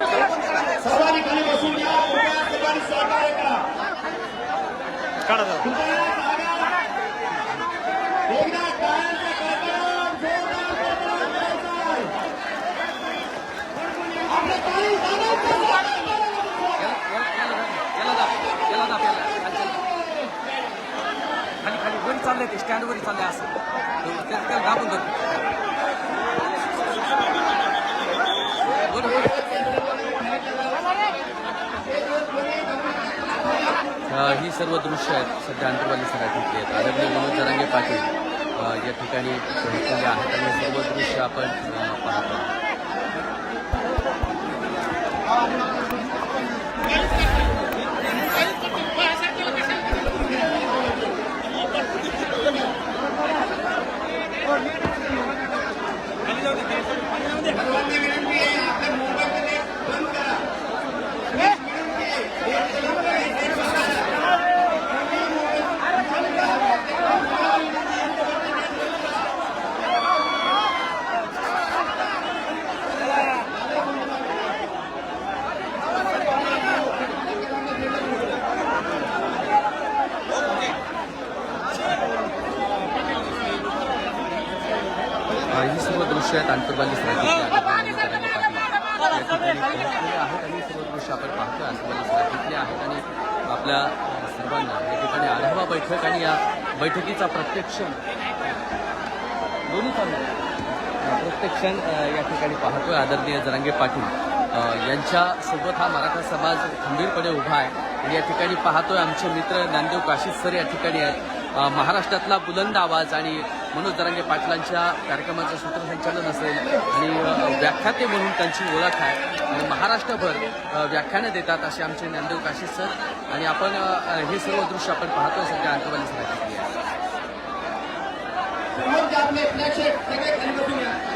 सर्वांनी खाली बसून घ्या. कृपया सर्वांनी सहकार्य करा. चाललंय ते स्टँड वर चाललंय असं. त्याला दाबून धर. वर वर अ, ही सर्व दृश्य आहेत. सध्या अंतर्वाली सराठीतली आहेत आदरणीय विनोद जरांगे पाटील या ठिकाणी पोहोचलेले आहेत. आणि सर्व दृश्य आपण पाहतो सर्वांनी विनंती आहे आपले मोबाईल कनेक्ट बंद करा एक विनंती आहे. एक विनंती आहे. एक बंद करा. अ, ही सर्व दृश्य आहेत अंतर्बाली सराठीतली आदरणीय मनोज जरांगे पाटील या ठिकाणी पोहोचलेले आहेत आणि ही सर्व दृश्य आपण पाहतो अंतर्बाली सराठीतली आहेत आणि आपल्या अ, सर्वांना या ठिकाणी आढावा बैठक आणि या बैठकीचा प्रत्यक्ष दोन्ही चालू प्रत्येक क्षण या ठिकाणी पाहतोय आदरणीय जरांगे पाटील. यांच्यासोबत हा मराठा समाज खंबीरपणे उभा आहे. आणि या ठिकाणी पाहतोय आमचे मित्र ज्ञानदेव काशीद सर या ठिकाणी आहेत. महाराष्ट्रातला बुलंद आवाज आणि मनोज दरांगे पाटलांच्या कार्यक्रमाचं सूत्रसंचालन असेल आणि व्याख्याते म्हणून त्यांची ओळख आहे. आणि महाराष्ट्रभर व्याख्यानं देतात असे आमचे ज्ञानदेव काशीद सर. आणि आपण हे सर्व दृश्य आपण पाहतोय सध्या आंतरवाली सराठीतली դարմե պլեչեր, թեգեք հելվտում է։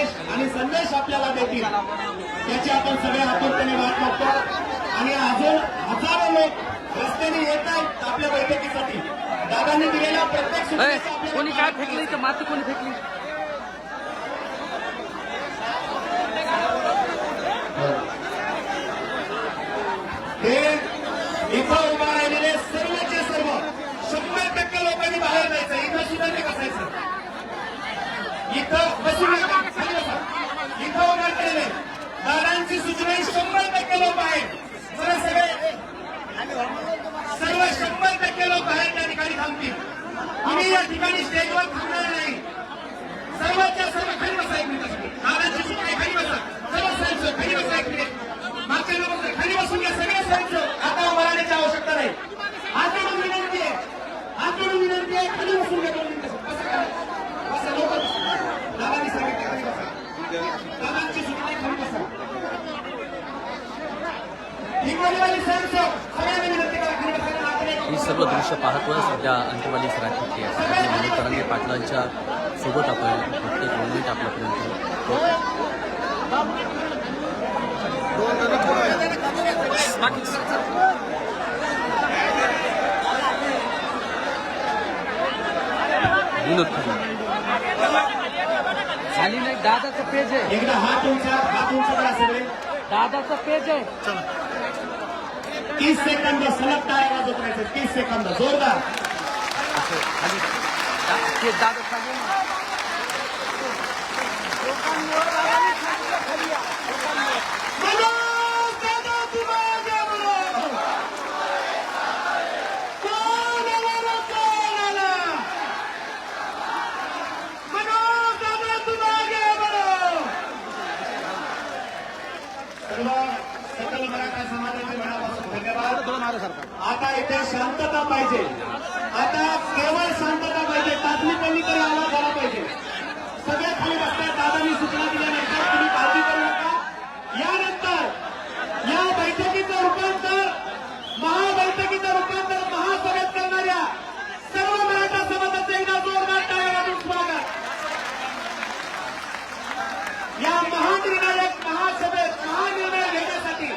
आदेश आणि संदेश आपल्याला देतील. त्याची आपण सगळ्या आतुरतेने वाट बघतो. आणि अजून हजारो लोक रस्त्याने येत आहेत आपल्या बैठकीसाठी. दादांनी दिलेल्या प्रत्येक कोणी काय फेकली? तर माती कोणी फेकली? हे इथं उभा राहिलेले सर्वचे सर्व शंभर टक्के लोकांनी बाहेर जायचं इथं सुद्धा नाही बसायचं इथं बसून नका. खाली बसा. इथं उभा केलेले दादांची सूचना ही शंभर टक्के लोक आहेत जरा सगळे सर्व शंभर टक्के लोक बाहेर त्या ठिकाणी थांबतील. तुम्ही या ठिकाणी स्टेजवर थांबणार नाही. सर्वांच्या सर्व खाली बसा एक मिनिट. दादांची सूचना खाली बसा. सर्व साहेब खाली बसा एक मिनिट. मागच्या लोक खाली बसून घ्या सगळे साहेब हिंगोलीवाली स्वयंसेवक सगळ्यांनी विनंती करा खरी बसायला नातेवाईक ही सर्व दृश्य पाहतोय. सध्या अंतवाली सराठी आहे. मनोज तरंगे पाटलांच्या सोबत आपण प्रत्येक मोमेंट आपल्यापर्यंत झाली नाही दादाचं पेज आहे. एकदा हात उंचा हात उंचा दादाचं पेज आहे. तीस सेकंद सलग टाळ्या वाजत राहायचं. तीस सेकंद. जोरदार असं खाली दा- ते दादा खाली आहे ना. मनोज दादा तुम्हाला बोलो कोण आला रे, कोण आला मनोज दादा तुम्हाला बोलो सर्व सकल मराठा समाजाचे मनापासून धन्यवाद त्या शांतता पाहिजे. आता केवळ शांतता पाहिजे. तातमी तरी आला झाला पाहिजे सगळे खाली बसतात दादांनी सूचना दिल्यानंतर तुम्ही काळजी करू नका यानंतर या बैठकीचं रूपांतर महाबैठकीचं रूपांतर महासभेत करणाऱ्या सर्व मराठा समाजाचं एकदा जोरदार टाळ्या वाजून स्वागत या महानिर्णायक महासभेत महानिर्णय घेण्यासाठी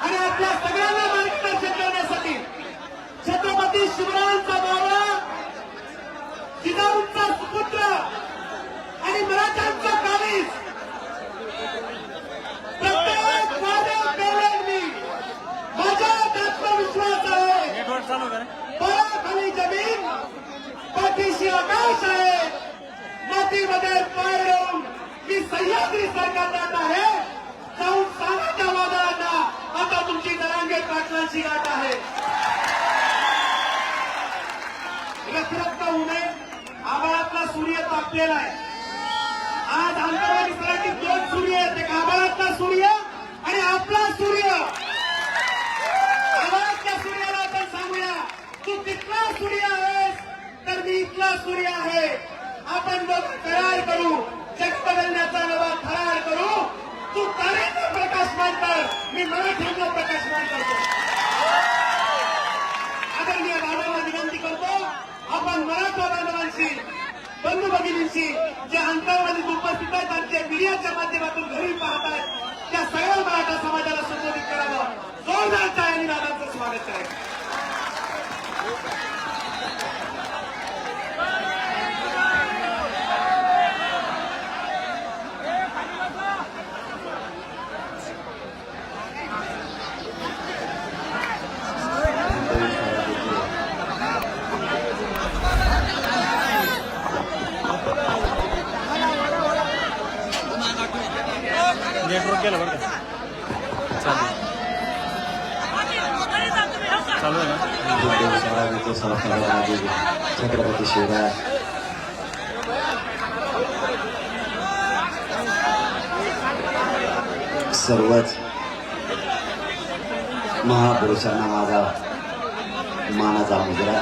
आणि आपल्या सगळ्यांना मार्गदर्शन करण्यासाठी छत्रपती शिवरायांचा बाबा जिजाऊंचा सुपुत्र आणि मराठ्यांचा कालीस प्रत्येक वादळ पेरलेल मी माझ्यात आत्मविश्वास आहे. पराखाली जमीन पाठीशी आकाश आहे. मातीमध्ये पाय मी सह्याद्री सरकार जात आहे. जाऊन सांगा त्या वादळांना आता तुमची पाटलांची गाठ आहे. रखरख होऊ नये आभाळातला सूर्य तापलेला आहे. आज आंतरवादी सराटीत दोन सूर्य आहेत. एक आभाळातला सूर्य आणि आपला सूर्य आवाजच्या सूर्याला आपण सांगूया तू तिथला सूर्य आहेस तर मी इथला सूर्य आहे आपण बघ करार करू जग बदलण्याचा नवा करार करू तू तारेचा प्रकाशमान कर मी मराठ्यांचा प्रकाशमान करतो आदरणीय दादांना विनंती करतो आपण मराठा बांधवांशी बंधू जे अंतरवादी उपस्थित आहेत आणि जे मीडियाच्या माध्यमातून घरी पाहत आहेत त्या सगळ्या मराठा समाजाला संबोधित करावं. जोरदार आणि दादांचं स्वागत आहे नेटवर्क गेलं बरं का चालेल चालू आहे ना हिंदू समाजाचे छत्रपती शिवराय सर्वच महापुरुषांना माझा मानाचा मुजरा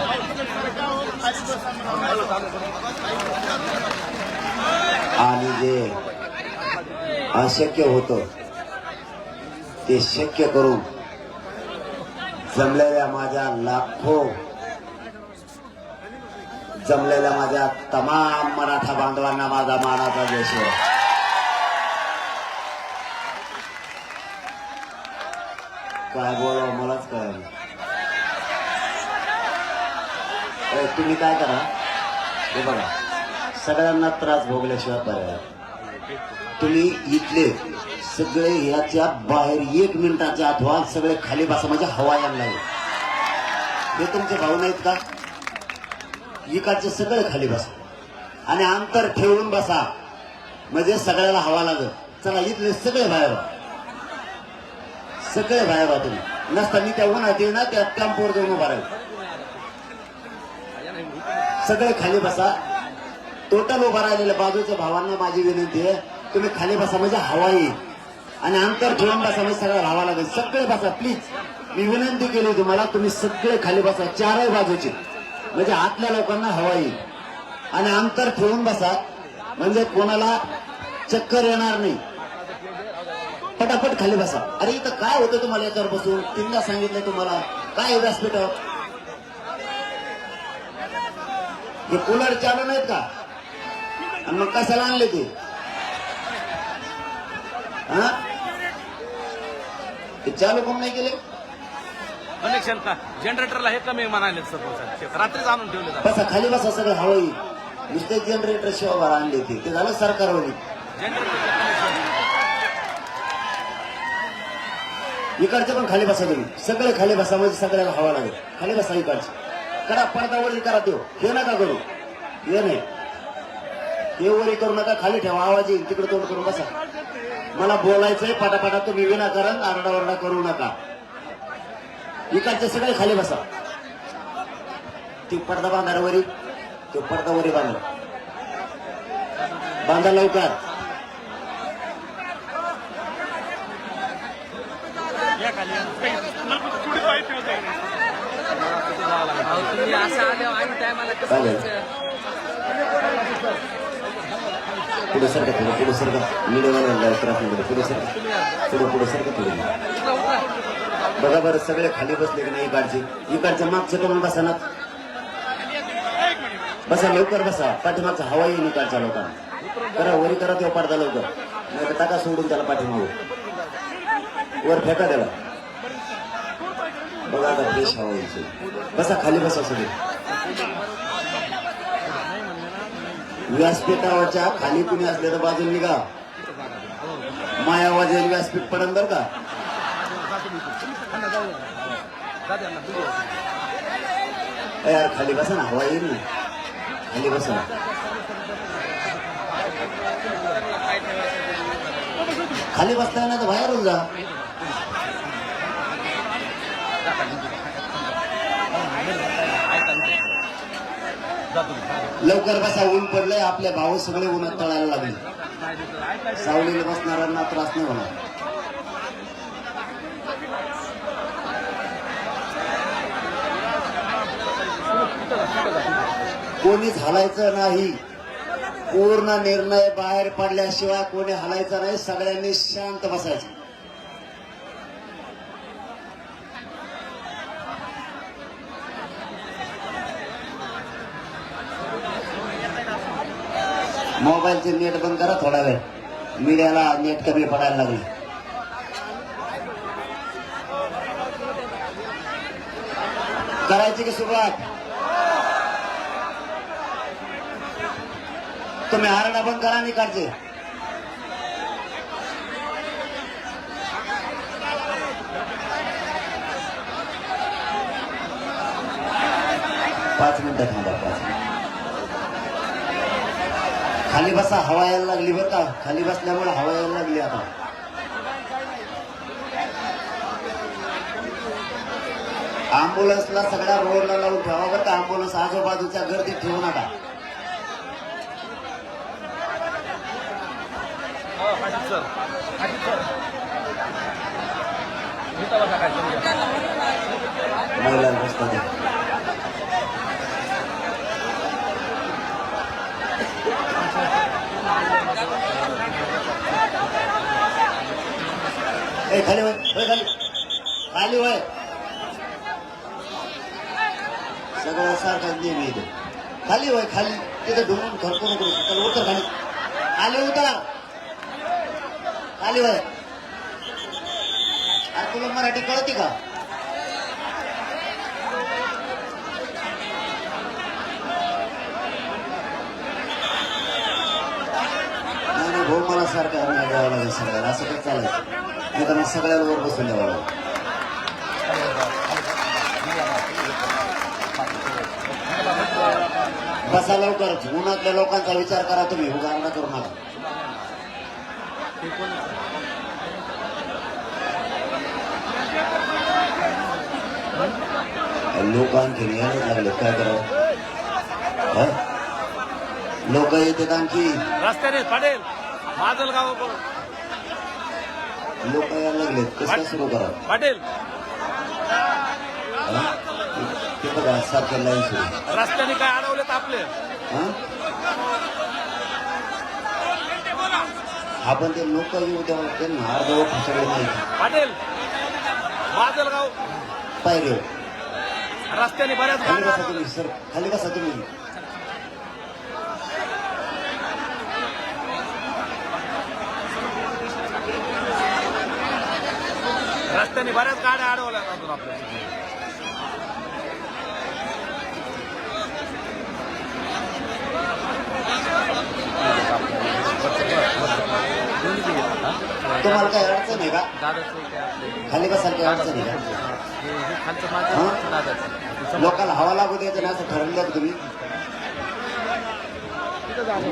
आणि जे अशक्य होतं ते शक्य करून जमलेल्या माझ्या लाखो जमलेल्या माझ्या तमाम मराठा बांधवांना माझा मानाचा देश काय बोला मलाच कळेल तुम्ही काय करा? हे बघा सगळ्यांना त्रास भोगल्याशिवाय पर्याय तुम्ही इथले सगळे ह्याच्या बाहेर एक मिनिटाच्या आत व्हा सगळे खाली बसा म्हणजे हवा यायला हे तुमचे भाऊ नाहीत का? इकडचे सगळे खाली बसा. आणि अंतर ठेवून बसा. म्हणजे सगळ्याला हवा लागत चला इथले सगळे बाहेर सगळे बाहेर व्हा तुम्ही. नसता मी त्या उन्हात येऊ ना त्या कॅम्पवर जाऊन उभा राहील. सगळे खाली बसा. टोटल उभा राहिलेल्या बाजूच्या भावांना माझी विनंती आहे तुम्ही खाली बसा म्हणजे हवा येईल. आणि अंतर ठेवून बसा म्हणजे सगळ्या भावा लागेल. सगळे बसा प्लीज मी विनंती केली तुम्हाला तुम्ही सगळे खाली बसा. चारही बाजूचे. म्हणजे आतल्या लोकांना हवा येईल. आणि अंतर ठेवून बसा. म्हणजे कोणाला चक्कर येणार नाही. पटापट खाली बसा. अरे इथं काय होतं तुम्हाला याच्यावर बसून तीनदा सांगितलंय तुम्हाला. काय आहे व्यासपीठावर हे कूलर चालू नाहीत का? आणि मग कशाला आणले ते? हा? ते चालू कोण नाही केले? कनेक्शन का? जनरेटरला हे कमी म्हणाले सर रात्रीच आणून ठेवले बसा खाली बसा सगळं हवं नुसते जनरेटर शिवाय आणले ते. ते झालं सरकारवर इकडचे पण खाली बसा तुम्ही. सगळे खाली बसा म्हणजे सगळ्याला हवा लागेल. खाली बसा इकडचे. करा पडदावरती करा तो. हे नका करू. हे नाही. हे वरी करू नका खाली ठेवा. आवाज येईल. तिकडे तोंड करून बसा. मला बोलायचंय पाटापाटा तुम्ही विनाकारण आरडाओरडा करू नका. इकडचे सगळे खाली बसा. ती पडदा बांधा वरी तो पडदा वरी बांधला बांधा लवकर. चालेल. पुढे सरका पुढे सरका मीडियावाला पुढे सरका पुढे पुढे सरका पुढे बघा बरं सगळे खाली बसले की नाही इकडचे? इकडच्या मागचे पण बसा ना. बसा लवकर बसा. पाठीमागचा हवा येईल इकडच्या लोकांना. करा वरी करा तेव्हा पडदा लवकर. नाही तर टाका सोडून त्याला पाठीमागं. वर फेका त्याला. बघा आता फ्रेश हवा येईल बसा खाली बसा सगळे. व्यासपीठावरच्या खाली कुणी असले तर बाजून निघा. माया वाजेल व्यासपीठ पर्यंत का? यार खाली बसा ना हवा येईल ना खाली बसा खाली बसता ना तर बाहेरून जा लवकर बसा ऊन पडलंय आपल्या भाऊ सगळे उन्हात तळायला लागले. सावलीला बसणाऱ्यांना त्रास नाही होणार. कोणीच हलायचं नाही. पूर्ण निर्णय बाहेर पडल्याशिवाय कोणी हलायचा नाही. सगळ्यांनी शांत बसायचं. मोबाईलचे नेट बंद करा थोडा वेळ. मीडियाला नेट कमी पडायला लागले. करायची की सुरुवात? तुम्ही आरडा बंद करा आणि पाच मिनिटं थांबा पाच खाली बसा हवा यायला लागली बरं का. खाली बसल्यामुळे हवा यायला लागली आता. अँब्युलन्सला सगळ्या रोडला लावून ठेवा बरं का. अँब्युलन्स आजूबाजूच्या गर्दीत ठेवू नका. सर. सर. खाली वय खाली. खाली वय सगळं सारखा नेहमी इथे. खाली वय खाली. तिथे ढुंगून खरकू नको चल उतर खाली. आले उतर. आली बघ अरे तुला मराठी कळती का? नाही भाऊ मला सारखा अन्याय द्यावा लागेल सगळ्याला असं काही चालायचं नाही तर बसून द्यावं लागेल. बसा लवकर उन्हातल्या लोकांचा विचार करा तुम्ही. उदाहरण करू नका. लोक आणखी यायलाच लागले काय करावं? लोक येतात आणखी रस्त्याने पडेल माजल गाव लोक यायला लागलेत. कसं सुरू करा पाटील. ते बघा सारख्या लाईन सुरू. रस्त्याने काय अडवलेत आपले? हा? आपण ते लोक येऊ द्यावं त्यांना अर्धवट सगळे माहिती. पाटील माजलगाव पाहिजे रस्त्याने बऱ्याच गाड्या सर. खाली कसा तुम्ही. रस्त्याने बऱ्याच गाड्या अडवल्या अजून आपल्या. येतात हा? तुम्हाला काही अडचण आहे का? खाली बसायला काही अडचण आहे का? लोकांना हवा लागू द्यायचं ना असं ठरवलं तुम्ही?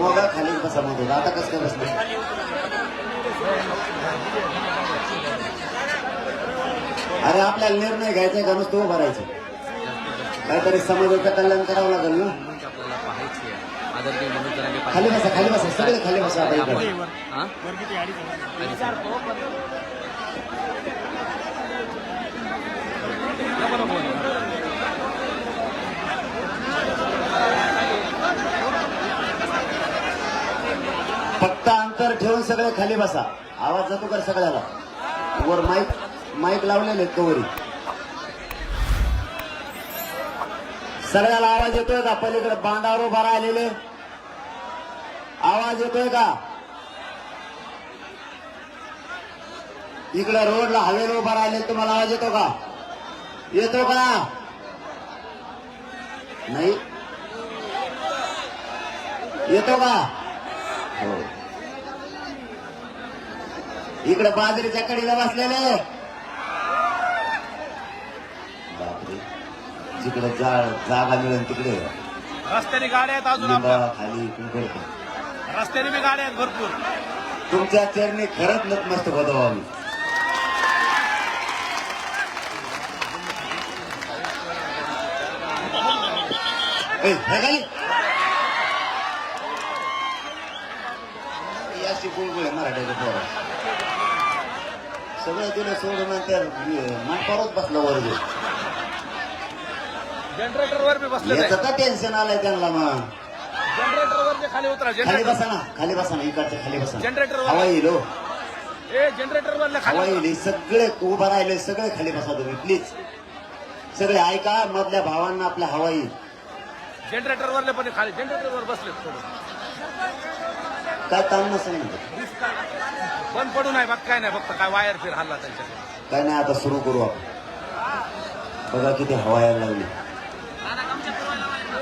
मग खाली बसा म्हणतो आता कसं काय बसलं अरे आपल्याला निर्णय घ्यायचा का? नुसतं उभं राहायचं. काहीतरी समाजाचं कल्याण करावं लागेल ना म्हणून ते आपल्याला पाहायची आहे आदरणीय जरांगे. खाली बसा खाली बसा सगळे खाली बसा आता इकडे. हा? अडीच. फक्त अंतर ठेवून सगळे खाली बसा. आवाज जातो का सगळ्याला? वर माईक माईक लावलेले आहेत कवरी. सगळ्याला आवाज येतोय का? पलीकडे बांधावर उभा राहिलेले. आवाज येतोय का? इकडे रोडला हवेला उभा राहिले तुम्हाला आवाज येतो का? येतो का? नाही. येतो का? हो. इकडे बाजरीच्या कडीला बसलेले. बापरे. जिकडे जागा मिळेल तिकडे. रस्त्याने गाड्या आहेत अजून आपल्या. खाली कुंकड रस्त्याने बी गाड्या आहेत भरपूर. तुमच्या चरणी खरंच आहे मराठीच्या पोरं. सगळं दिलं सोडून त्या बसला वर. जनरेटर वर बी बसले याचं का टेन्शन आलंय त्यांना मग? खाली उतरा खाली जनरेटर बसा ना खाली बसा ना इकडच्या खाली बसा. जनरेटर हवा येईल हो. ए जनरेटर वरले हवा खाली येईल सगळे उभं राहिले सगळे खाली बसा तुम्ही प्लीज सगळे ऐका मधल्या भावांना आपल्या हवा येईल. जनरेटर वरले पण खाली जनरेटर वर बसले थोडं. काय ताण नसेल बंद पडू नाही बघ काय नाही फक्त काय वायर फिर हल्ला त्यांच्याकडे. काय नाही आता सुरू करू आपण. बघा किती हवा यायला लागली तुम्ही तुम्हाला तुम्ही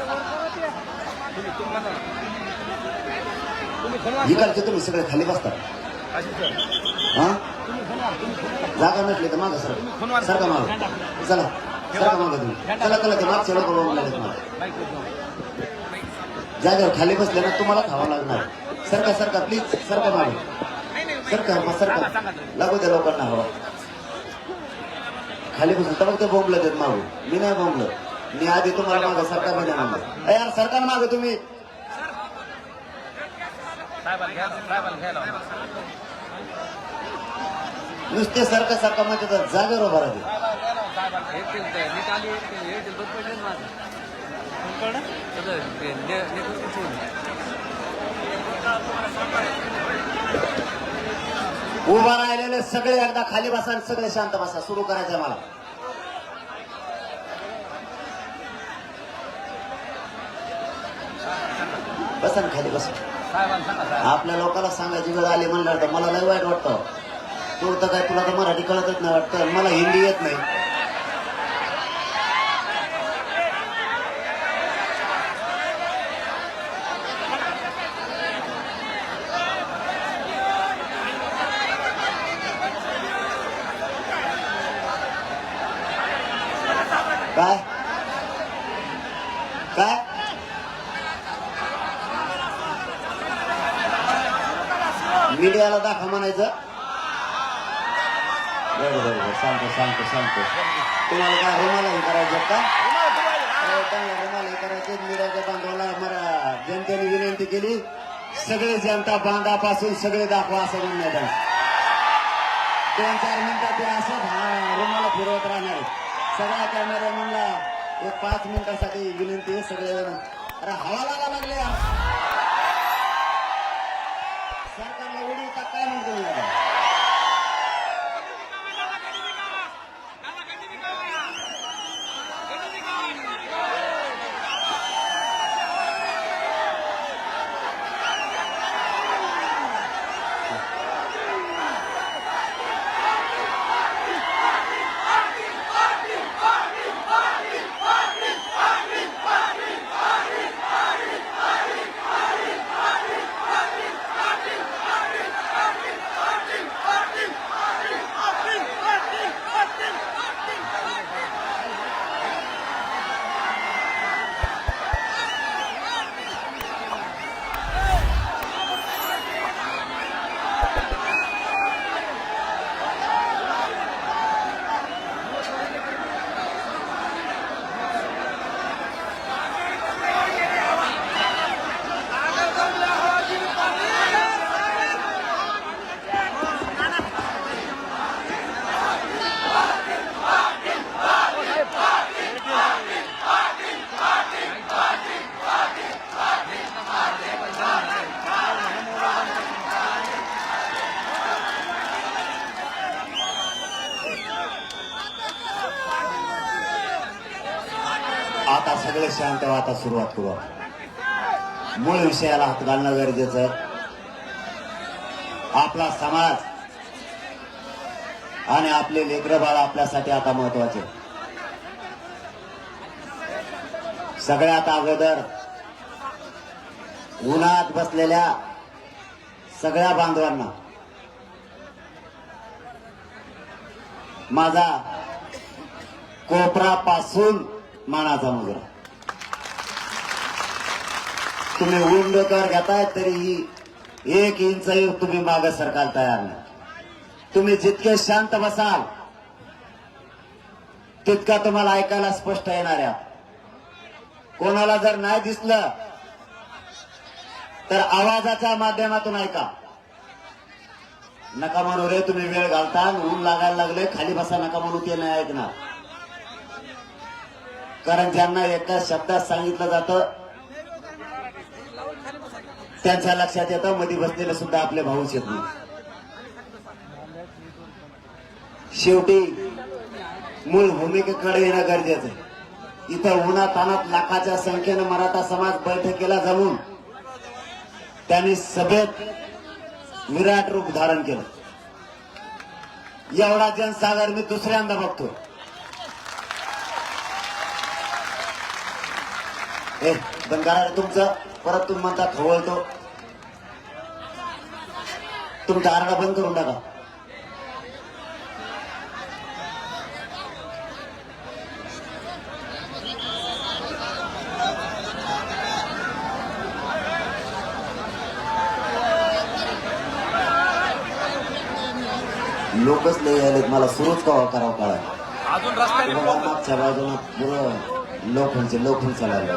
खनवा इकडचे तुम्ही सगळे खाली बसता हा? जागा नसली तर मागा सर सारखा माग. चला. सारखा मागा तुम्ही. चला चला ते मागचे लोक मला जाऊ. जागेवर खाली बसले ना तुम्हाला खावा लागणार. सरका सरका प्लीज सरका मागे. सरका मग सरका. लागू द्या लोकांना हवा. खाली बसून. तर ते बोंबलं देत मागू मी नाही बोंबलं मी आधी तुम्हाला मागं सरका मी नाही म्हणलं यार सरकार मागे तुम्ही. नुसते सरका सरका म्हणजे तर जागेवर उभा राहते माझं. उभा राहिलेले सगळे एकदा खाली बसा आणि सगळे शांत बसा सुरू करायचंय मला बसा ना खाली बसा. आपल्या लोकांना सांगायची वेळ आली म्हणलं तर मला लय वाईट वाटतं. तू तर काय तुला तर मराठी कळतच नाही वाटतं. मला हिंदी येत नाही काय काय मीडियाला दाखवा म्हणायचं बरं बरं बरं सांगतो सांगतो सांगतो तुम्हाला काय रुमाला हे करायचं का हो, त्यांना रुमाला हे करायचे मीडियाच्या बांधवाला मला जनतेने विनंती केली सगळे जनता बांधापासून सगळे दाखवा असं म्हणणं आहे दोन चार मिनिटात ते असंच हा रुमाला फिरवत राहणार सगळ्या सगळ्या कॅमेरामॅनला एक पाच मिनिटासाठी विनंती आहे सगळे अरे हवा लागा लागले सरकारला उडी काय आता? आता मूळ विषयाला हात घालणं गरजेचं. आहे आपला समाज आणि आपले लेकरं बाळ आपल्यासाठी आता महत्त्वाचे. सगळ्यात अगोदर उन्हात बसलेल्या सगळ्या बांधवांना माझा कोपरापासून मानाचा मुजरा. तुम्ही ऊन डोक्यावर घेताय तरीही एक इंच तुम्ही मागे सरकार तयार नाही. तुम्ही जितके शांत बसाल तितका तुम्हाला ऐकायला स्पष्ट येणार आहे. कोणाला जर नाही दिसलं तर आवाजाच्या माध्यमातून ऐका. नका म्हणू रे तुम्ही वेळ घालता ऊन लागायला लागले खाली बसा नका म्हणू ते नाही ऐकणार. कारण ज्यांना एका शब्दात सांगितलं जातं त्यांच्या लक्षात येतं मध्ये बसलेले सुद्धा आपले भाऊच येत नाही. शेवटी मूळ भूमिकेकडे येणं गरजेचं आहे. इथं उन्हा तानात लाखाच्या संख्येनं मराठा समाज बैठकीला जमून त्यांनी सभेत विराट रूप धारण केलं. एवढा जनसागर मी दुसऱ्यांदा बघतो रे तुमचं परत तुम्ही म्हणता खवळतो. तुमचा आरडा बंद करून टाका. लोकच लय आलेत मला सुरूच कवा करावं कळा मागच्या बाजूला पुरं चालायला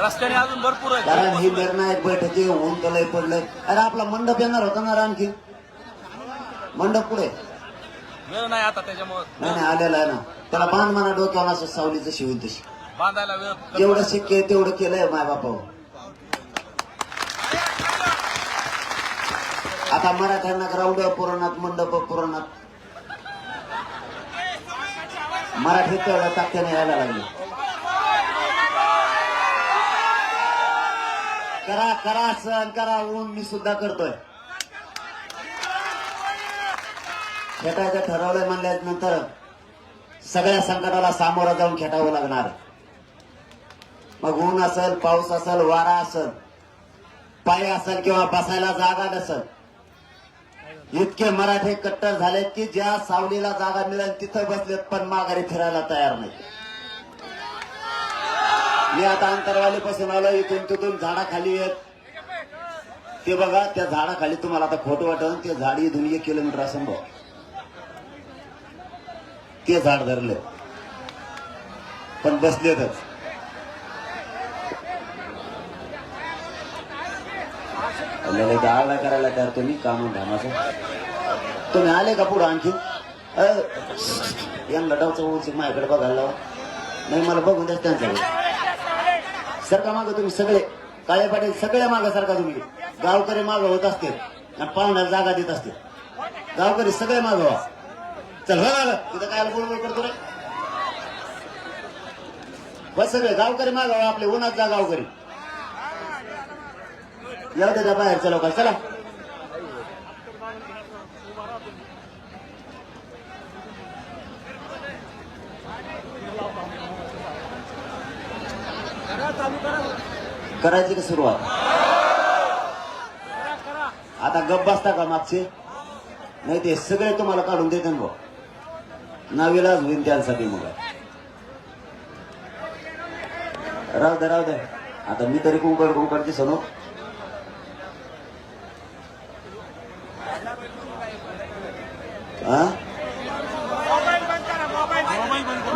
रस्त्याने अजून भरपूर आहे कारण ही निर्णायक बैठकी ऊन तलय पडलंय. अरे आपला मंडप येणार होता ना आणखी मंडप पुढे वेळ नाही आता त्याच्यामुळे. नाही नाही आलेला आहे ना. त्याला बांध म्हणा डोक्यावर असं सावलीचं शिवून तशी. बांधायला वेळ जेवढं शक्य आहे तेवढं केलंय माय बापावर आता मराठ्यांना ग्राउंड पुराणात मंडप पुराणात. मराठीत तेवढ्या ताकदीने यायला लागले. करा करा सहन करा ऊन मी सुद्धा करतोय. खेटायचं ठरवलंय म्हणल्यानंतर सगळ्या संकटाला सामोरं जाऊन खेटावं लागणार. मग ऊन असेल पाऊस असेल वारा असेल पाय असेल किंवा बसायला जागा नसेल इतके मराठे कट्टर झालेत की ज्या सावलीला जागा मिळेल तिथं बसलेत पण माघारी फिरायला तयार नाही मी आता अंतरवालीपासून आलो इथून तिथून झाडाखाली येत. ते बघा त्या झाडाखाली तुम्हाला आता खोट वाटत ते झाड इथून एक किलोमीटर असं भाऊ ते झाड धरले. पण बसलेतच. आपल्याला आळा करायला तयार तुम्ही काम धामाचं तुम्ही आले का पुढं आणखी? अ, यांना डावचं माझ्याकडे बघायला नाही मला बघून द्या त्यांच्याकडे. सरका मागं तुम्ही सगळे काळे पाटील सगळ्या मागं सरका तुम्ही. गावकरी मागं होत असते आणि पाहुण्याला जागा देत असते गावकरी सगळे मागं व्हा. चल हो, हो, हो. तिथं काय बोलबोल करतो रे? बस सगळे गावकरी मागावा आपले उन्हात जा गावकरी. येऊ दे त्या बाहेरच्या लोक चला. करायची का सुरुवात? आता गप बसता का मागचे? नाही ते सगळे तुम्हाला काढून देते ना नावीलाच होईल त्यांसाठी मग. राहू दे राहू दे. आता मी तरी कुंकड कुंकडची सणू हा?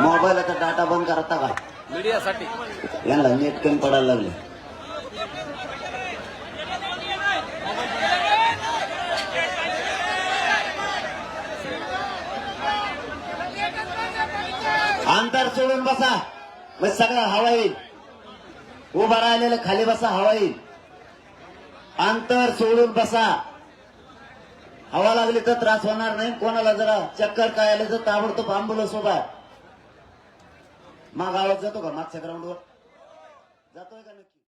मोबाईलचा डाटा बंद करता का मीडियासाठी. यांना नेट कमी पडायला लागले. अंतर सोडून बसा. मग सगळं हवा येईल. उभा राहिलेलं खाली बसा हवा येईल. अंतर सोडून बसा. हवा लागली तर त्रास होणार नाही. कोणाला जरा चक्कर काय आले तर ताबडतोब अँब्युलन्स उभा आहे. जातो का मागच्या ग्राउंडवर जातोय का नक्की